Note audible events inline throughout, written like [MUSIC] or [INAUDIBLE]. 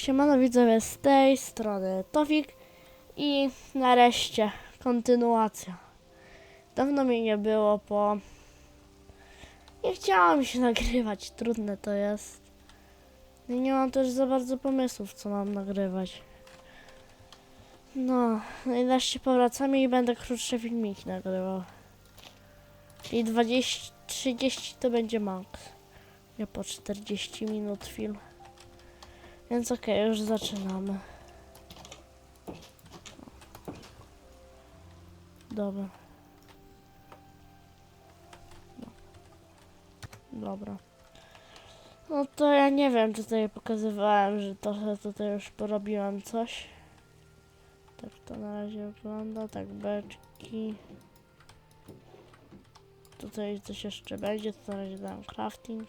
Siemano widzowie z tej strony Tofik i nareszcie kontynuacja. Dawno mnie nie było, bo nie chciałam się [LAUGHS] nagrywać, trudne to jest. I nie mam też za bardzo pomysłów, co mam nagrywać. No, no i nareszcie powracamy i będę krótsze filmiki nagrywał. I 20, 30 to będzie max. Nie po 40 minut film. Więc okej, już zaczynamy. Dobra. Dobra. No to ja nie wiem, czy tutaj pokazywałem, że trochę tutaj już porobiłem coś. Tak to na razie wygląda, tak beczki. Tutaj coś jeszcze będzie, to na razie dam crafting.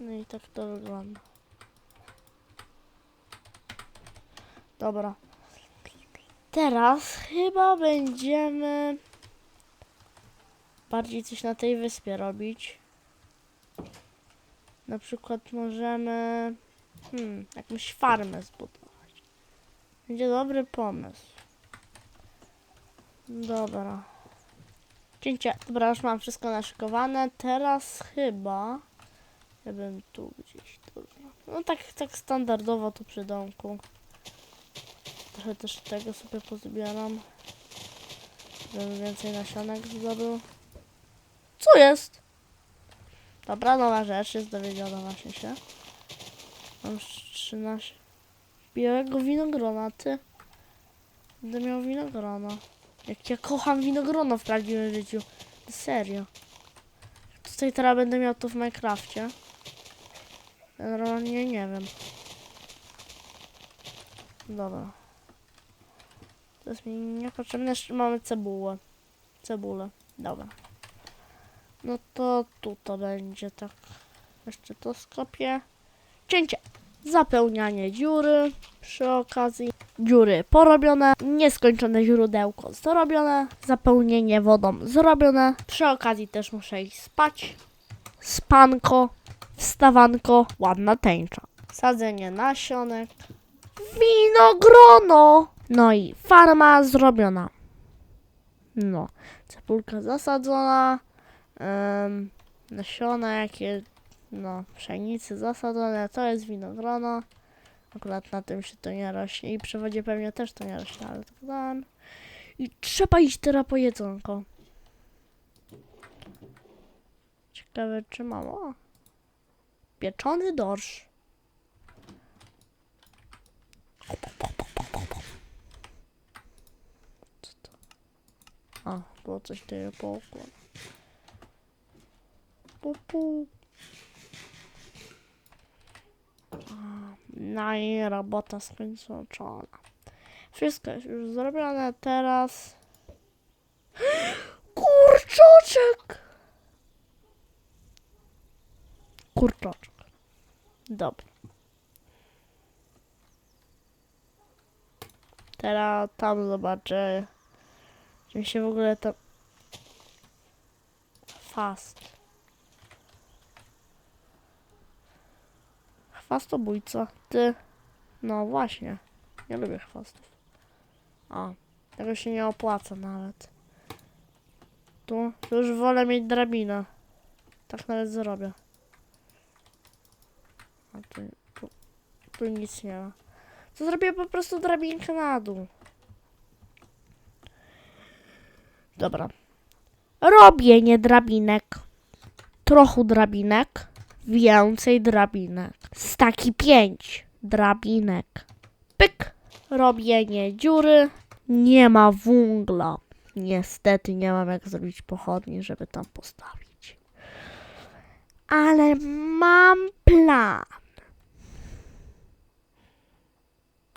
No i tak to wygląda. Dobra. Teraz chyba będziemy bardziej coś na tej wyspie robić. Na przykład możemy hmm, jakąś farmę zbudować. Będzie dobry pomysł. Dobra. Cięcie. Dobra, już mam wszystko naszykowane. Teraz chyba ja bym tu gdzieś zrobił. No tak, tak standardowo tu przy domku. Trochę też tego sobie pozbieram. Żebym więcej nasionek zdobył. Co jest? Dobra, nowa rzecz jest dowiedziona właśnie się. Mam już 13 białego winogrona, ty. Będę miał winogrona. Jak ja kocham winogrona w prawdziwym życiu. Serio. Tutaj teraz będę miał to w Minecrafcie. Normalnie nie wiem. Dobra. To jest mi niepotrzebne. Jeszcze mamy cebułę. Cebulę. Dobra. No to tu to będzie tak. Jeszcze to skopię. Cięcie. Zapełnianie dziury przy okazji. Dziury porobione. Nieskończone źródełko zrobione. Zapełnienie wodą zrobione. Przy okazji też muszę iść spać. Spanko wstawanko, ładna tęcza. Sadzenie nasionek, winogrono, no i farma zrobiona. No, cebulka zasadzona, um, nasiona jakie, no, pszenicy zasadzone, to jest winogrono. Akurat na tym się to nie rośnie i przy wodzie pewnie też to nie rośnie, ale tak dam. I trzeba iść teraz po jedzonko. Ciekawe czy mam, o. Pieczony dorsz. Co to? A, było coś tego po układu. Pu, pu. A, No i robota skończona. Wszystko jest już zrobione teraz. [GASPS] Kurczoczek! Kurczoczek. Dobra. Teraz tam zobaczę. Czym się w ogóle to. Fast. Chwastobójca. Ty. No właśnie. Nie lubię chwastów. A. Tego się nie opłaca nawet. Tu, tu już wolę mieć drabinę. Tak nawet zrobię. A tu, tu, tu nic nie ma. To zrobię po prostu drabinkę na dół. Dobra. Robienie drabinek. Trochę drabinek. Więcej drabinek. Staki pięć drabinek. Pyk. Robienie dziury. Nie ma węgla. Niestety nie mam jak zrobić pochodni, żeby tam postawić. Ale mam plan.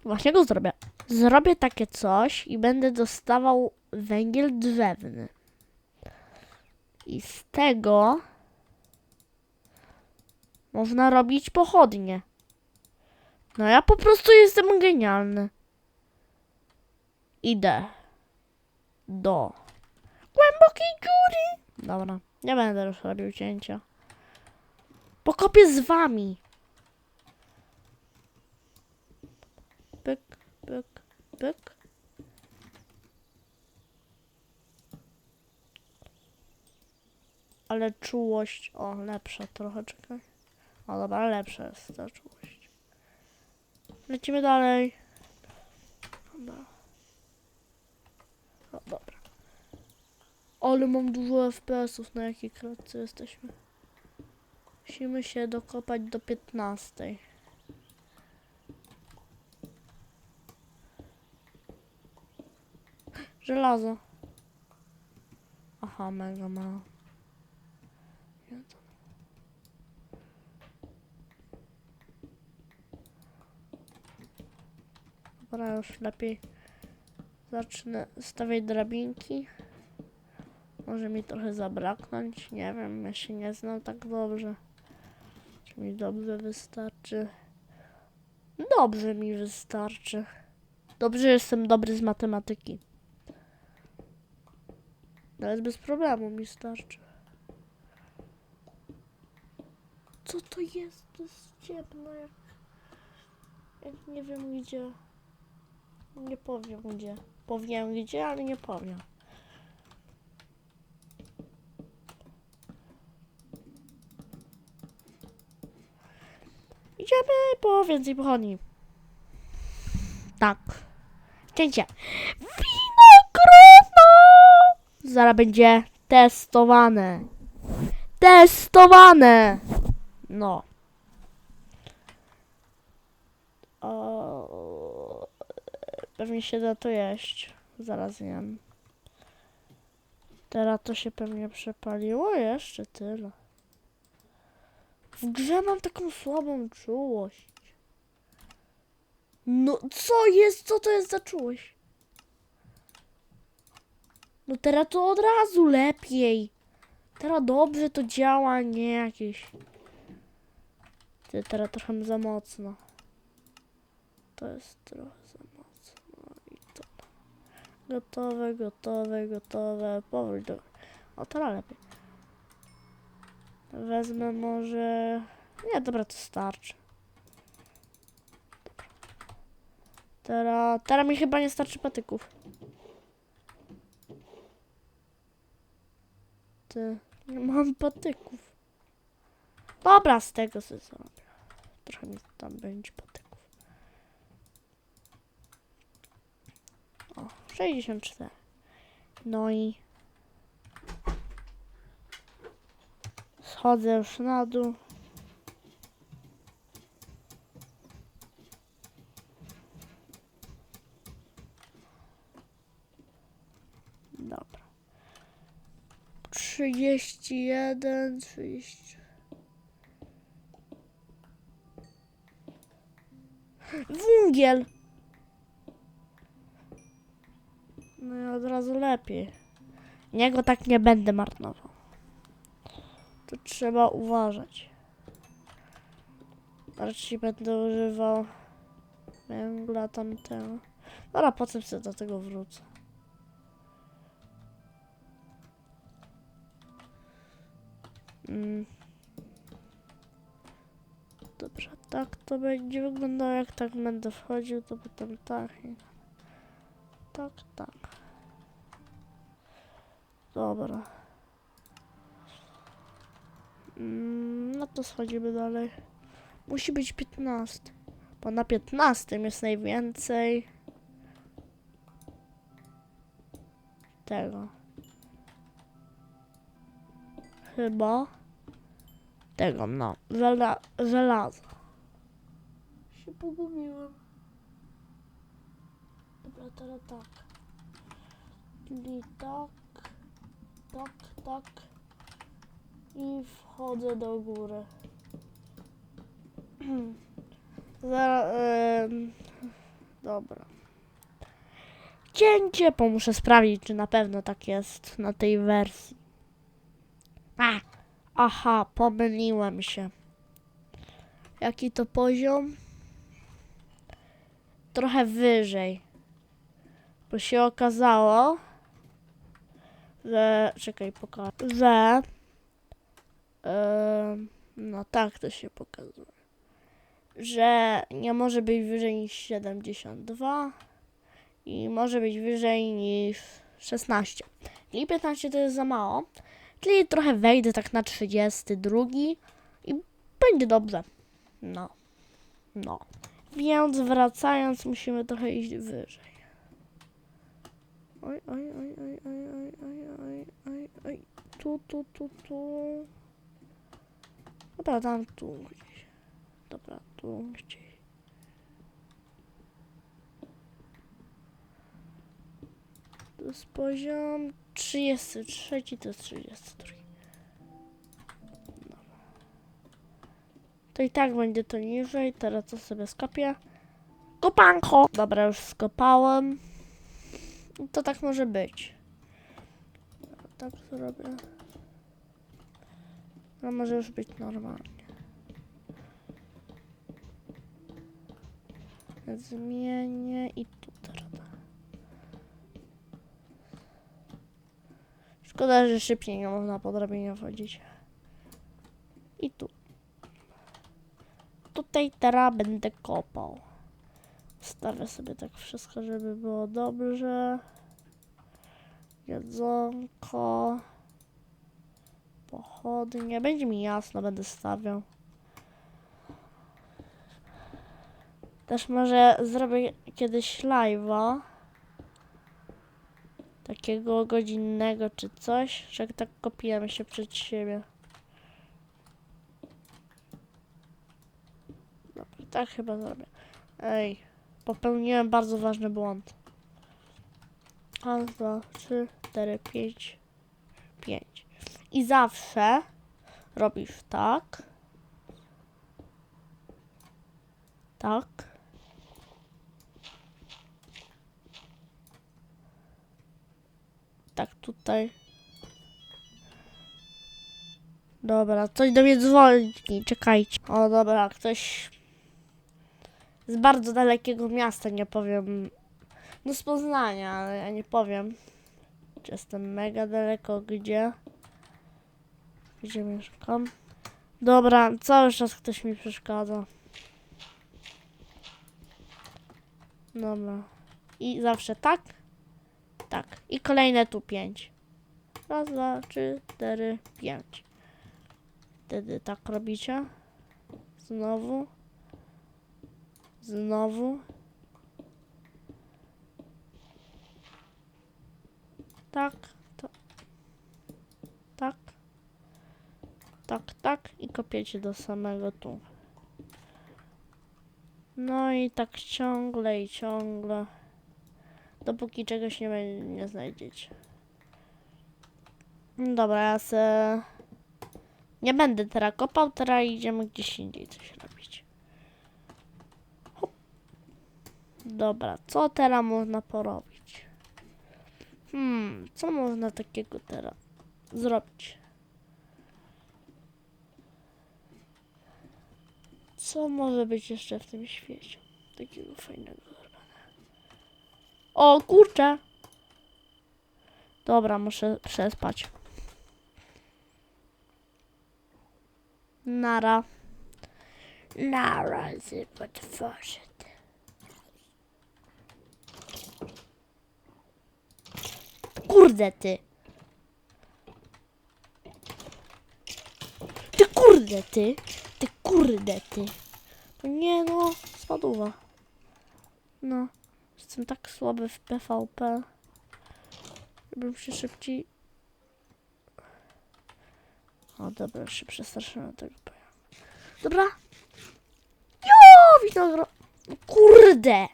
Właśnie go zrobię. Zrobię takie coś i będę dostawał węgiel drzewny. I z tego można robić pochodnie. No ja po prostu jestem genialny. Idę do głębokiej dziury. Dobra, nie będę już robił cięcia. Pokopię z wami. Pyk, pyk, pyk. Ale czułość, o, lepsza trochę, czekaj. O, dobra, lepsza jest ta czułość. Lecimy dalej. Dobra. O, dobra. Ale mam dużo FPS-ów, na jakiej jesteśmy. Musimy się dokopać do 15. Żelazo. Aha, mega mało. Dobra, już lepiej zacznę stawiać drabinki. Może mi trochę zabraknąć, nie wiem, ja się nie znam tak dobrze. Czy mi dobrze wystarczy? Dobrze mi wystarczy. Dobrze, jestem dobry z matematyki. Nawet bez problemu mi starczy. Co to jest? To jest ciemno jak... jak nie wiem gdzie. Nie powiem gdzie. Powiem gdzie, ale nie powiem. Idziemy po więcej pochodni. Tak. Cięcie. Zaraz będzie testowane. Testowane! No. O, pewnie się da to jeść. Zaraz jem. Teraz to się pewnie przepaliło. Jeszcze tyle. W grze mam taką słabą czułość. No co jest? Co to jest za czułość? No teraz to od razu lepiej. Teraz dobrze to działa, nie jakieś. Teraz trochę za mocno. To jest trochę za mocno. I to. Gotowe, gotowe, gotowe. Powoli do. O, teraz lepiej. Wezmę może... Nie, dobra, to starczy. Teraz, teraz mi chyba nie starczy patyków. Ty, nie mam patyków. Dobra, z tego sobie zrobię. Trochę mi tam będzie patyków. O, 64. No i... Schodzę już na dół. 31, 30. Wungiel! No i od razu lepiej. Niego tak nie będę marnował. To trzeba uważać. Raczej będę używał węgla tamtego. Dobra, potem sobie do tego wrócę. Mm. Dobra, tak to będzie wyglądało, jak tak będę wchodził, to potem tak tak, tak. Dobra. Mm, no to schodzimy dalej. Musi być 15. Bo na 15 jest najwięcej tego. Chyba tego, no. Żela żelaza. Się pogubiłem. Dobra, teraz tak. Czyli tak, tak, tak. I wchodzę do góry. [CLEARS THROAT] Za, em, dobra. Cięcie, bo muszę sprawdzić, czy na pewno tak jest na tej wersji. A, aha, pomyliłem się. Jaki to poziom? Trochę wyżej. Bo się okazało, że. Czekaj, pokażę. Że. em, no tak to się pokazuje. że nie może być wyżej niż 72 i może być wyżej niż 16. Czyli 15 to jest za mało. Czyli trochę wejdę tak na 32 i będzie dobrze. No. No. Więc wracając musimy trochę iść wyżej. Oj, oj, oj, oj, oj, oj, oj, oj, oj, oj. Tu, tu, tu, tu. Dobra, tam tu gdzieś. Dobra, tu gdzieś. To jest poziom 33, to jest 32. Dobra. To i tak będzie to niżej, teraz to sobie skopię. Kopanko! Dobra, już skopałem. To tak może być. Tak zrobię. No może już być normalnie. Zmienię i tu teraz. Szkoda, że szybciej nie można po drabinie wchodzić. I tu. Tutaj teraz będę kopał. Stawię sobie tak wszystko, żeby było dobrze. Jedzonko. Pochodnie. Będzie mi jasno, będę stawiał. Też może zrobię kiedyś live'a. Takiego godzinnego czy coś, że tak kopiemy się przed siebie. Dobra, tak chyba zrobię. Ej, popełniłem bardzo ważny błąd. Raz, dwa, trzy, cztery, pięć, pięć. I zawsze robisz tak. Tak. Tak, tutaj. Dobra, coś do mnie dzwoni, czekajcie. O, dobra, ktoś z bardzo dalekiego miasta, nie powiem. No z Poznania, ale ja nie powiem. Czy jestem mega daleko, gdzie? Gdzie mieszkam? Dobra, cały czas ktoś mi przeszkadza. Dobra. I zawsze tak? Tak. I kolejne tu pięć. Raz, dwa, trzy, cztery, pięć. Wtedy tak robicie. Znowu. Znowu. Tak, to. Tak. Tak, tak. I kopiecie do samego tu. No i tak ciągle i ciągle. Dopóki czegoś nie, nie znajdziecie. No Dobra, ja se... Nie będę teraz kopał, teraz idziemy gdzieś indziej coś robić. Hop. Dobra, co teraz można porobić? Hmm, co można takiego teraz zrobić? Co może być jeszcze w tym świecie? Takiego fajnego. O kurczę! Dobra, muszę przespać. Nara. Nara, potworzyć. Kurde ty. Ty kurde ty. Ty kurde ty. Nie no, spadła. No, jestem tak słaby w PvP. Żebym się szybciej... O dobra, już się przestraszyłem tego. Dobra. Jo, winogro... No Kurde!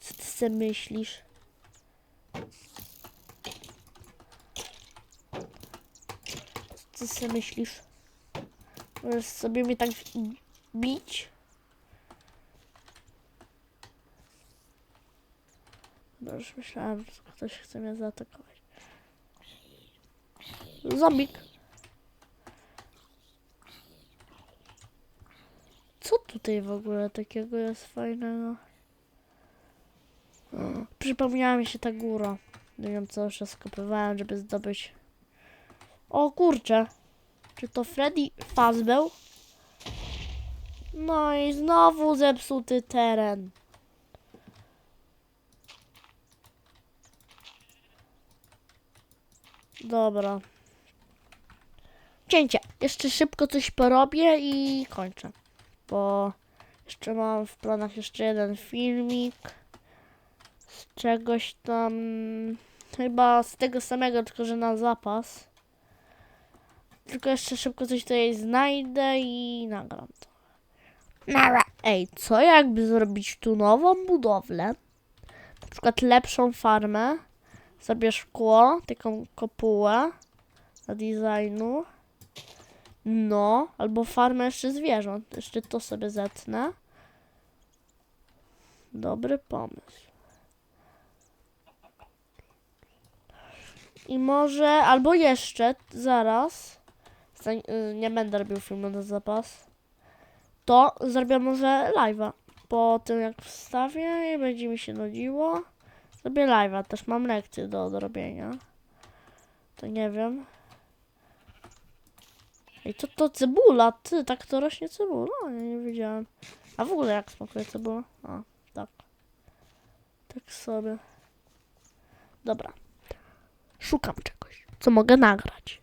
Co ty sobie myślisz? Co ty sobie myślisz? Możesz sobie mnie tak bić? Bo już myślałem, że ktoś chce mnie zaatakować. Zombik. Co tutaj w ogóle takiego jest fajnego? Przypomniała mi się ta góra. Nie wiem, co jeszcze skopywałem, żeby zdobyć. O kurczę. Czy to Freddy Fazbeł? No i znowu zepsuty teren. Dobra. Cięcie. Jeszcze szybko coś porobię i kończę. Bo jeszcze mam w planach jeszcze jeden filmik. Z czegoś tam. Chyba z tego samego, tylko że na zapas. Tylko jeszcze szybko coś tutaj znajdę i nagram to. Nara. Ej, co jakby zrobić tu nową budowlę? Na przykład lepszą farmę. Zrobię szkło, taką kopułę dla designu. No, albo farmę jeszcze zwierząt. Jeszcze to sobie zetnę. Dobry pomysł. I może, albo jeszcze, zaraz, y, nie będę robił filmu na zapas, to zrobię może live'a. Po tym jak wstawię i będzie mi się nudziło, zrobię live'a. Też mam lekcje do odrobienia. To nie wiem. Ej, to to cebula, ty, tak to rośnie cebula? Ja nie wiedziałem. A w ogóle jak smakuje cebula? A, tak. Tak sobie. Dobra. Szukam czegoś, co mogę nagrać.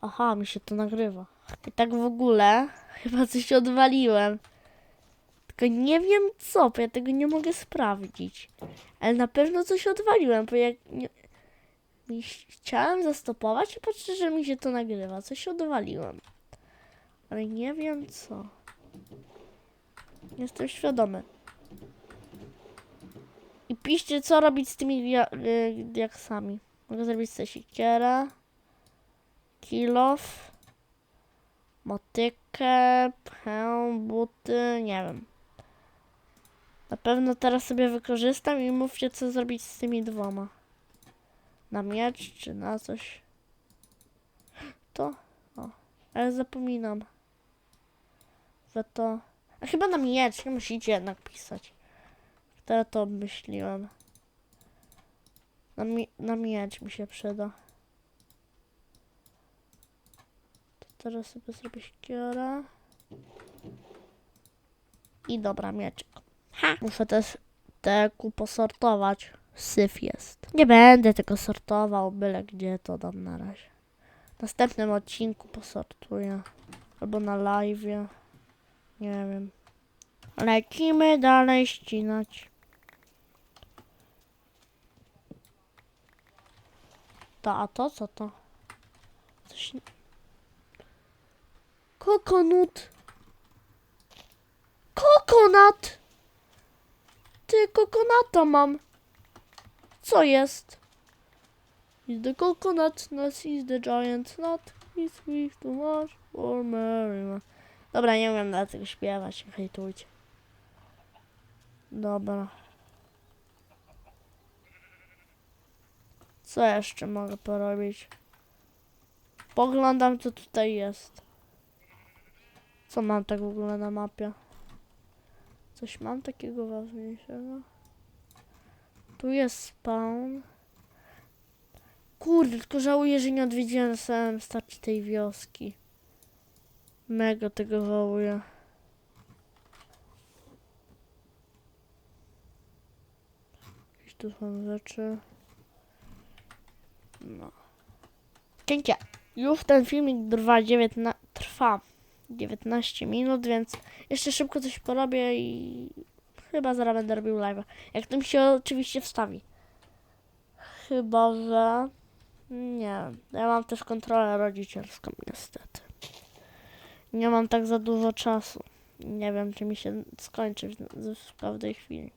Aha, mi się to nagrywa. I tak w ogóle [LAUGHS] chyba coś odwaliłem. Tylko nie wiem co, bo ja tego nie mogę sprawdzić. Ale na pewno coś odwaliłem, bo jak nie... chciałem zastopować i patrzę, że mi się to nagrywa. Coś odwaliłem. Ale nie wiem co. Jestem świadomy. I piszcie, co robić z tymi dia- y, diaksami. Mogę zrobić sobie siekierę, kilof, motykę, pchę, buty, nie wiem. Na pewno teraz sobie wykorzystam i mówcie, co zrobić z tymi dwoma. Na miecz, czy na coś. To, o, ale zapominam. Że to... A chyba na miecz, nie musicie jednak pisać. Teraz to obmyśliłem. Na, mi na miecz mi się przyda. To teraz sobie zrobię siekierę. I dobra, mieczek. Ha! Muszę też te posortować. Syf jest. Nie będę tego sortował, byle gdzie to dam na razie. W następnym odcinku posortuję. Albo na live'ie. Nie wiem. Lecimy dalej ścinać. To, a to co to? Coś... Kokonut. Kokonat! Ty, kokonata mam. Co jest? Is the coconut nut is the giant nut is sweet too much for Mary. Dobra, nie umiem na tego śpiewać, hejtujcie. Dobra. Co jeszcze mogę porobić? Poglądam, co tutaj jest. Co mam tak w ogóle na mapie? Coś mam takiego ważniejszego? Tu jest spawn. Kurde, tylko żałuję, że nie odwiedziłem samym starcie tej wioski. Mega tego żałuję. Jakieś tu są rzeczy. No. Cięcie. Już ten filmik trwa 19, trwa 19 minut, więc jeszcze szybko coś porobię i chyba zaraz będę robił live. Jak to mi się oczywiście wstawi. Chyba, że... Nie. Ja mam też kontrolę rodzicielską niestety. Nie mam tak za dużo czasu. Nie wiem, czy mi się skończy w, w każdej chwili.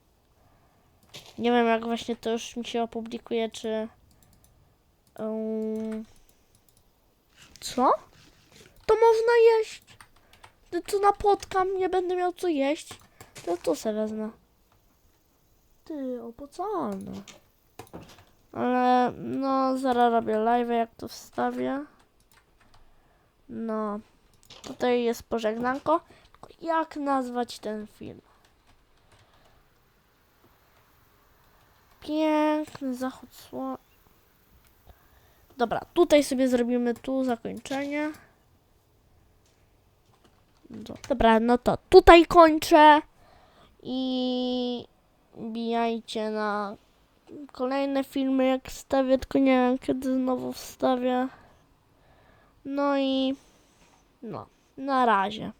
Nie wiem, jak właśnie to już mi się opublikuje, czy... Um, co? To można jeść. Co napotkam, nie będę miał co jeść. To to se wezmę. Ty, opłacalne. Ale no, zaraz robię live, jak to wstawię. No, tutaj jest pożegnanko. Jak nazwać ten film? Piękny zachód słońca. Dobra, tutaj sobie zrobimy tu zakończenie. Do- Dobra, no to tutaj kończę i bijajcie na kolejne filmy, jak wstawię, tylko nie wiem kiedy znowu wstawię. No i no, na razie.